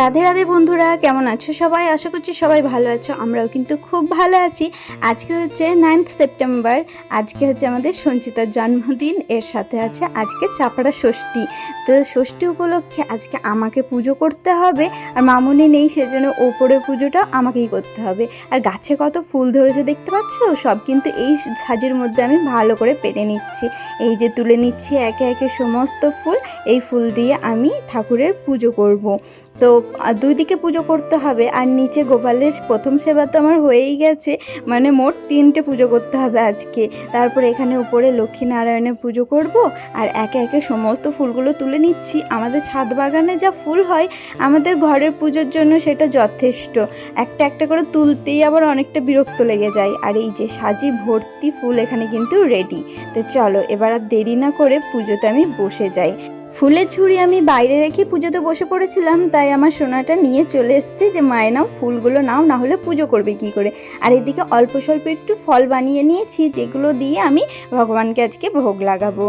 রাধে রাধে বন্ধুরা, কেমন আছো সবাই? আশা করছি সবাই ভালো আছো, আমরাও কিন্তু খুব ভালো আছি। আজকে হচ্ছে নাইন্থ সেপ্টেম্বর আজকে হচ্ছে আমাদের সঞ্চিতার জন্মদিন, এর সাথে আছে আজকে চাপড়া ষষ্ঠী। তো ষষ্ঠী উপলক্ষে আজকে আমাকে পুজো করতে হবে, আর মামুনি নেই, সেজন্য ওপরে পুজোটা আমাকেই করতে হবে। আর গাছে কত ফুল ধরেছে দেখতে পাচ্ছ? সব কিন্তু এই সাজের মধ্যে আমি ভালো করে পেরে নিচ্ছি। এই যে তুলে নিচ্ছি একে একে সমস্ত ফুল, এই ফুল দিয়ে আমি ঠাকুরের পুজো করব। তো দুই দিকে পুজো করতে হবে আর নিচে গোপালের প্রথম সেবা তো আমার হয়েই গেছে মানে মোট তিনটে পুজো করতে হবে আজকে। তারপর এখানে উপরে লক্ষ্মীনারায়ণের পুজো করব আর একে একে সমস্ত ফুলগুলো তুলে নিচ্ছি। আমাদের ছাদ বাগানে যা ফুল হয়, আমাদের ঘরের পুজোর জন্য সেটা যথেষ্ট। একটা একটা করে তুলতেই আবার অনেকটা বিরক্ত লেগে যায়। আর এই যে সাজি ভর্তি ফুল এখানে কিন্তু রেডি তো চলো, এবার আর দেরি না করে পুজোতে আমি বসে যাই। ফুলের ঝুড়ি আমি বাইরে রেখে পুজোতে বসে পড়েছিলাম, তাই আমার সোনাটা নিয়ে চলে এসছে যে মায়ে নাও, ফুলগুলো নাও, না হলে পুজো করবে কি করে। আর এদিকে অল্প স্বল্প একটু ফল বানিয়ে নিয়েছি, যেগুলো দিয়ে আমি ভগবানকে আজকে ভোগ লাগাবো।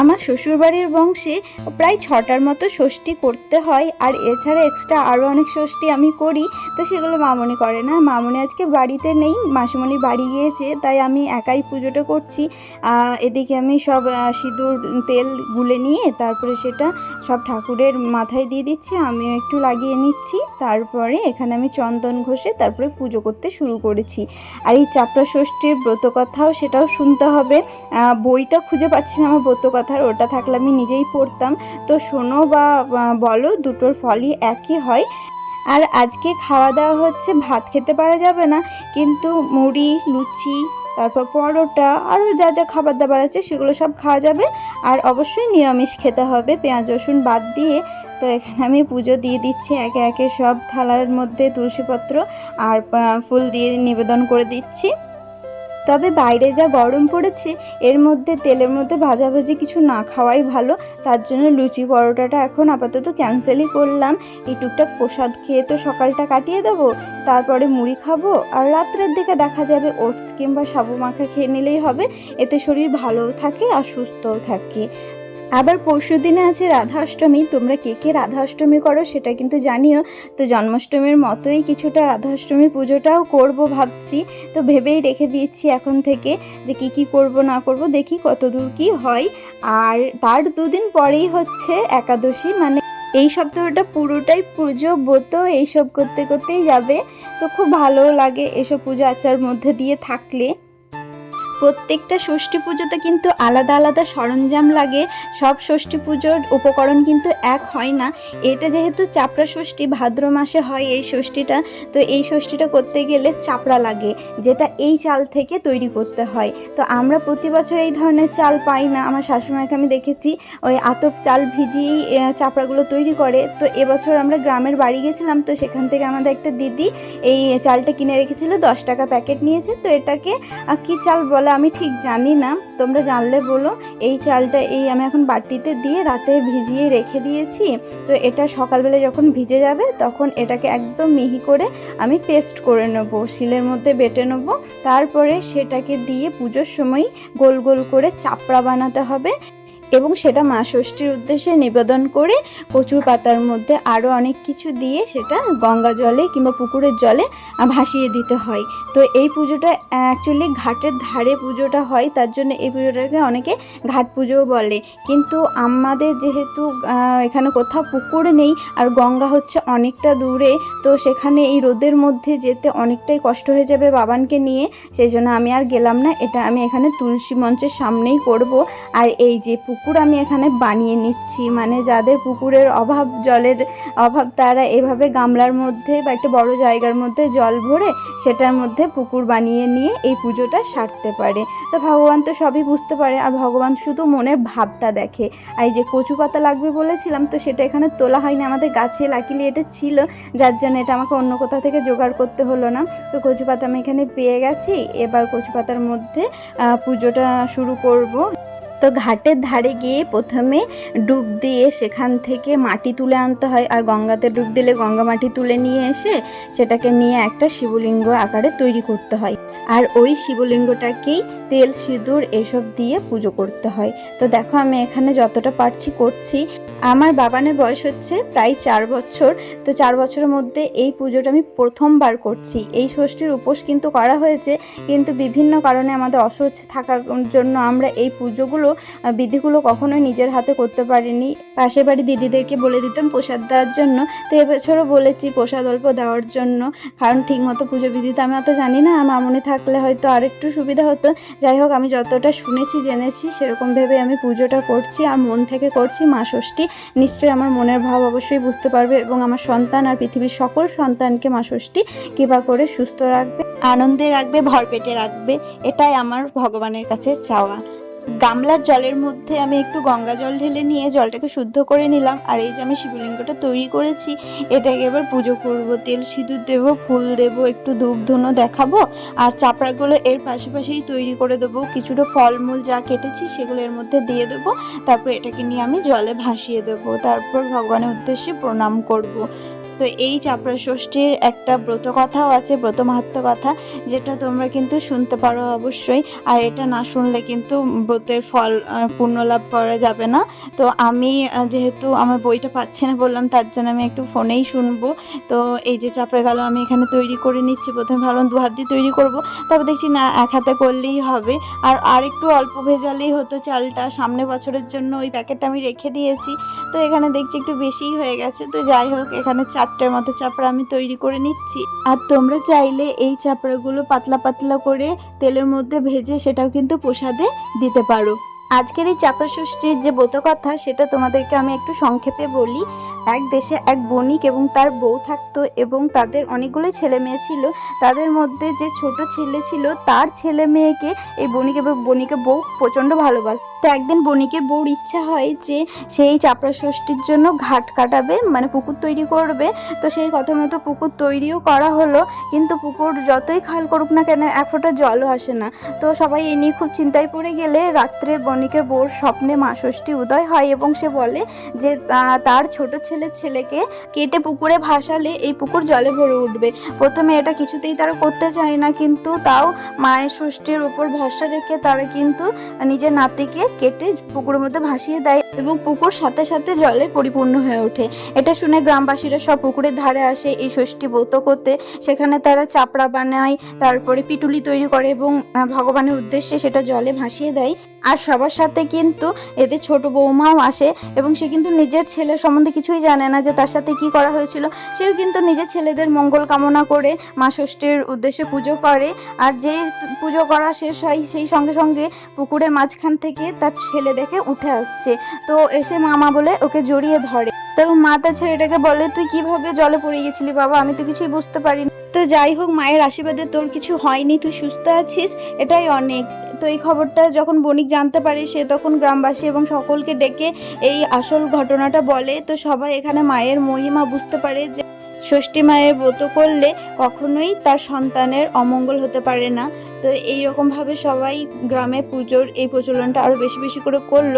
আমার শ্বশুরবাড়ির বংশে প্রায় ছটার মতো ষষ্ঠী করতে হয়, আর এছাড়া এক্সট্রা আরও অনেক ষষ্ঠী আমি করি। তো সেগুলো মামনি করে না। মামনি আজকে বাড়িতে নেই, মাসিমণি বাড়ি গিয়েছে, তাই আমি একাই পুজোটা করছি। এদিকে আমি সব সিঁদুর, তেল গুলে নিয়ে তারপরে সেটা সব ঠাকুরের মাথায় দিয়ে দিচ্ছি, আমিও একটু লাগিয়ে নিচ্ছি। তারপরে এখানে আমি চন্দন ঘষে তারপরে পুজো করতে শুরু করেছি। আর এই চাপড়া ষষ্ঠীর ব্রত কথাও সেটাও শুনতে হবে। বইটা খুঁজে পাচ্ছি না আমার ব্রত কথার ওটা থাকলে আমি নিজেই পড়তাম। তো শোনো বা বলো দুটোর ফলই একই হয়। আর আজকে খাওয়া দাওয়া হচ্ছে, ভাত খেতে পারা যাবে না। কিন্তু মুড়ি, লুচি, তারপর পরোটা, আরও যা যা খাবার দাবার আছে, সেগুলো সব খাওয়া যাবে। আর অবশ্যই নিরামিষ খেতে হবে, পেঁয়াজ, রসুন বাদ দিয়ে। তো এখানে আমি পুজো দিয়ে দিচ্ছি, একে একে সব থালার মধ্যে তুলসীপত্র আর ফুল দিয়ে নিবেদন করে দিচ্ছি। তবে বাইরে যা গরম পড়েছে, এর মধ্যে তেলের মধ্যে ভাজাভাজি কিছু না খাওয়াই ভালো। তার জন্য লুচি পরোটাটা এখন আপাতত ক্যান্সেলই করলাম। এই টুকটাক প্রসাদ খেয়ে তো সকালটা কাটিয়ে দেবো, তারপরে মুড়ি খাব, আর রাত্রের দিকে দেখা যাবে ওটস কিংবা সাবু মাখা খেয়ে নিলেই হবে। এতে শরীর ভালোও থাকে আর সুস্থও থাকে। আবার পরশু দিনে আছে রাধা অষ্টমী তোমরা কে কে রাধা অষ্টমী করো সেটা কিন্তু জানিও। তো জন্মাষ্টমীর মতোই কিছুটা রাধা অষ্টমী পুজোটাও করব ভাবছি। তো ভেবেই রেখে দিচ্ছি এখন থেকে যে কি কি করব না করব, দেখি কতদূর কি হয়। আর তার দুদিন পরেই হচ্ছে একাদশী মানে এই সপ্তাহটা পুরোটাই পুজো ব্রত, এইসব করতে করতেই যাবে। তো খুব ভালো লাগে এসব পুজো আচার মধ্যে দিয়ে থাকলে। প্রত্যেকটা ষষ্ঠী পুজোতে কিন্তু আলাদা আলাদা সরঞ্জাম লাগে। সব ষষ্ঠী পুজোর উপকরণ কিন্তু এক হয় না। এটা যেহেতু চাপড়া ষষ্ঠী, ভাদ্র মাসে হয় এই ষষ্ঠীটা। তো এই ষষ্ঠীটা করতে গেলে চাপড়া লাগে, যেটা এই চাল থেকে তৈরি করতে হয়। তো আমরা প্রতি বছর এই ধরনের চাল পাই না। আমার শাশুড়িমাকে আমি দেখেছি, ওই আতপ চাল ভিজিয়েই চাপড়াগুলো তৈরি করে। তো এবছর আমরা গ্রামের বাড়ি গেছিলাম, তো সেখান থেকে আমাদের একটা দিদি এই চালটা কিনে রেখেছিল, দশ টাকা প্যাকেট নিয়েছে। তো এটাকে কি চাল বলে আমি ঠিক জানি না। তোমরা জানলে বলো, এই চালটা এই আমি এখন বাটিতে দিয়ে রাতে ভিজিয়ে রেখে দিয়েছি। তো এটা সকালবেলা যখন ভিজে যাবে, তখন এটাকে একদম মিহি করে আমি পেস্ট করে নেব, শিলের মধ্যে বেটে নেব। তারপরে সেটাকে দিয়ে পুজোর সময় গোল গোল করে চাপড়া বানাতে হবে। এবং সেটা মা ষষ্ঠীর উদ্দেশ্যে নিবেদন করে কচুর পাতার মধ্যে আরও অনেক কিছু দিয়ে সেটা গঙ্গা জলে কিংবা পুকুরের জলে ভাসিয়ে দিতে হয়। তো এই পুজোটা অ্যাকচুয়ালি ঘাটের ধারে পুজোটা হয়, তার জন্য এই পুজোটাকে অনেকে ঘাট পুজোও বলে। কিন্তু আমাদের যেহেতু এখানে কোথাও পুকুর নেই আর গঙ্গা হচ্ছে অনেকটা দূরে, তো সেখানে এই রোদের মধ্যে যেতে অনেকটাই কষ্ট হয়ে যাবে বাবানকে নিয়ে। সেই জন্য আমি আর গেলাম না, এটা আমি এখানে তুলসী মঞ্চের সামনেই করব। আর এই যে পুকুর আমি এখানে বানিয়ে নিচ্ছি। মানে যাদের পুকুরের অভাব, জলের অভাব, তারা এভাবে গামলার মধ্যে বা একটা বড় জায়গার মধ্যে জল ভরে সেটার মধ্যে পুকুর বানিয়ে নিয়ে এই পুজোটা সারতে পারে। তো ভগবান তো সবই বুঝতে পারে, আর ভগবান শুধু মনের ভাবটা দেখে। আর যে কচু পাতা লাগবে বলেছিলাম, তো সেটা এখানে তোলা হয়নি, আমাদের গাছে লাকিলি এটা ছিল। যার জন্য এটা আমাকে অন্য কোথা থেকে জোগাড় করতে হলো না। তো কচু পাতা আমি এখানে পেয়ে গেছি। এবার কচু পাতার মধ্যে পুজোটা শুরু করব। তো ঘাটের ধারে গিয়ে প্রথমে ডুব দিয়ে সেখান থেকে মাটি তুলে আনতে হয়। আর গঙ্গাতে ডুব দিলে গঙ্গা মাটি তুলে নিয়ে এসে সেটাকে নিয়ে একটা শিবলিঙ্গ আকারে তৈরি করতে হয়। আর ওই শিবলিঙ্গটাকেই তেল, সিঁদুর এসব দিয়ে পুজো করতে হয়। তো দেখো আমি এখানে যতটা পারছি করছি। আমার বাবানের বয়স হচ্ছে প্রায় চার বছর। তো চার বছরের মধ্যে এই পুজোটা আমি প্রথমবার করছি। এই ষষ্ঠীর উপোস কিন্তু করা হয়েছে। কিন্তু বিভিন্ন কারণে আমাদের অসহ্য থাকার জন্য আমরা এই পুজোগুলো বিধিগুলো কখনোই নিজের হাতে করতে পারিনি। পাশের বাড়ি দিদিদেরকে বলে দিতাম প্রসাদ দেওয়ার জন্য। তো এবছরও বলেছি প্রসাদ অল্প দেওয়ার জন্য। কারণ ঠিকমতো পুজো বিধি তো আমি অত জানি না। আমার মনে মামুনি থাকলে হয়তো আরেকটু সুবিধা হতো। যাই হোক, আমি যতটা শুনেছি, জেনেছি, সেরকম ভেবে আমি পুজোটা করছি আর মন থেকে করছি মা ষষ্ঠী। নিশ্চয়ই আমার মনের ভাব অবশ্যই বুঝতে পারবে এবং আমার সন্তান আর পৃথিবীর সকল সন্তানকে মা ষষ্ঠী কৃপা করে সুস্থ রাখবে, আনন্দে রাখবে, ভরপেটে রাখবে। এটাই আমার ভগবানের কাছে চাওয়া। গামলার জলের মধ্যে আমি একটু গঙ্গা জল ঢেলে নিয়ে জলটাকে শুদ্ধ করে নিলাম। আর এই যে আমি শিবলিঙ্গটা তৈরি করেছি, এটাকে এবার পুজো করব। তেল সিঁদুর দেবো, ফুল দেবো, একটু ধূপ ধুনো দেখাবো, আর চাপড়াগুলো এর পাশাপাশিই তৈরি করে দেবো। কিছুটা ফলমূল যা কেটেছি সেগুলো এর মধ্যে দিয়ে দেবো। তারপর এটাকে নিয়ে আমি জলে ভাসিয়ে দেবো। তারপর ভগবানের উদ্দেশ্যে প্রণাম করব। তো এই চাপড়া ষষ্ঠীর একটা ব্রত কথাও আছে ব্রত মাহাত্ম কথা যেটা তোমরা কিন্তু শুনতে পারো অবশ্যই। আর এটা না শুনলে কিন্তু ব্রতের ফল আহ, পূর্ণ লাভ করা যাবে না। তো আমি যেহেতু আমার বইটা পাচ্ছি না বললাম তার জন্য আমি একটু ফোনেই শুনব। তো এই যে চাপড়া গেল আমি এখানে তৈরি করে নিচ্ছি প্রথমে ভাবলাম দু হাত দিয়ে তৈরি করব তারপর দেখছি না এক হাতে করলেই হবে। আর আর একটু অল্প ভেজালেই হতো চালটা সামনে বছরের জন্য ওই প্যাকেটটা আমি রেখে দিয়েছি। তো এখানে দেখছি একটু বেশিই হয়ে গেছে। তো যাই হোক এখানে চারটের মতো চাপড়া আমি তৈরি করে নিচ্ছি। আর তোমরা চাইলে এই চাপড়াগুলো পাতলা পাতলা করে তেলের মধ্যে ভেজে সেটাও কিন্তু প্রসাদে দিতে পারো। আজকের এই চাপা ষষ্ঠীর যে কথা সেটা তোমাদেরকে আমি একটু সংক্ষেপে বলি। এক দেশে এক বণিক এবং তার বউ থাকতো এবং তাদের অনেকগুলো ছেলে মেয়ে ছিল। তাদের মধ্যে যে ছোট ছেলে ছিল, তার ছেলে মেয়েকে এই বণিক এবং বণিকের বউ প্রচণ্ড ভালোবাসত। তো একদিন বণিকের বউর ইচ্ছা হয় যে সেই চাপড়া ষষ্ঠীর জন্য ঘাট কাটাবে মানে পুকুর তৈরি করবে। তো সেই কথা মতো পুকুর তৈরিও করা হলো, কিন্তু পুকুর যতই খাল করুক না কেন এক ফোঁটা জলও আসে না। তো সবাই এ নিয়ে খুব চিন্তায় পড়ে গেলে রাত্রে বণিকের বউর স্বপ্নে মা ষষ্ঠী উদয় হয় এবং সে বলে যে তার ছোট ছেলের ছেলেকে কেটে পুকুরে ভাসালে এই পুকুর জলে ভরে উঠবে। প্রথমে এটা কিছুতেই তারা করতে চায় না, কিন্তু তাও মায়ের ষষ্ঠীর উপর ভরসা রেখে তারা কিন্তু নিজের নাতিকে কেটে পুকুরের মধ্যে ভাসিয়ে দেয় এবং পুকুর সাথে সাথে জলে পরিপূর্ণ হয়ে ওঠে। এটা শুনে গ্রামবাসীরা সব পুকুরের ধারে আসে এই ষষ্ঠী ব্রত করতে। সেখানে তারা চাপড়া বানায়, তারপরে পিটুলি তৈরি করে এবং ভগবানের উদ্দেশ্যে সেটা জলে ভাসিয়ে দেয়। আর সবার সাথে কিন্তু এতে ছোট বৌমাও আসে এবং সে কিন্তু নিজের ছেলে সম্বন্ধে কিছুই জানে না যে তার সাথে কি করা হয়েছিল। সেও কিন্তু নিজের ছেলেদের মঙ্গল কামনা করে মা ষষ্ঠীর উদ্দেশ্যে পুজো করে আর যে পুজো করা শেষ হয় সেই সঙ্গে সঙ্গে পুকুরের মাঝখান থেকে তার ছেলে দেখে উঠে আসছে। তো এসে মামা বলে ওকে জড়িয়ে ধরে। তো মা তার ছেলেটাকে বলে, তুই কীভাবে জলে পড়ে গেছিলি বাবা? আমি তো কিছুই বুঝতে পারিনি। তো যাই হোক, মায়ের আশীর্বাদে তোর কিছু হয়নি, তুই সুস্থ আছিস, এটাই অনেক। তো এই খবরটা যখন বণিক জানতে পারে, সে তখন গ্রামবাসী এবং সকলকে ডেকে এই আসল ঘটনাটা বলে। তো সবাই এখানে মায়ের মহিমা বুঝতে পারে যে ষষ্ঠী মায়ের ব্রত করলে কখনোই তার সন্তানের অমঙ্গল হতে পারে না। তো এই রকমভাবে সবাই গ্রামে পুজোর এই প্রচলনটা আরও বেশি বেশি করে করল।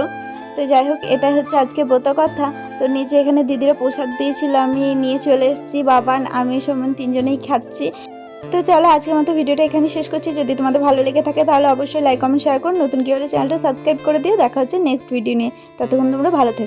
তো যাই হোক এটা হচ্ছে আজকে ব্রত কথা। তো নিচে এখানে দিদিরা প্রসাদ দিয়েছিল, আমি নিয়ে চলে এসেছি। বাবান আমি সমান তিনজনেই খাচ্ছি। তো চলো আজকের মতো ভিডিওটা এখানে শেষ করছি। যদি তোমাদের ভালো লেগে থাকে তাহলে অবশ্যই লাইক কমেন্ট শেয়ার করুন নতুন কি হলে চ্যানেলটা সাবস্ক্রাইব করে দিও। দেখা হচ্ছে নেক্সট ভিডিও নিয়ে। ততক্ষণ তোমরা ভালো থেকো।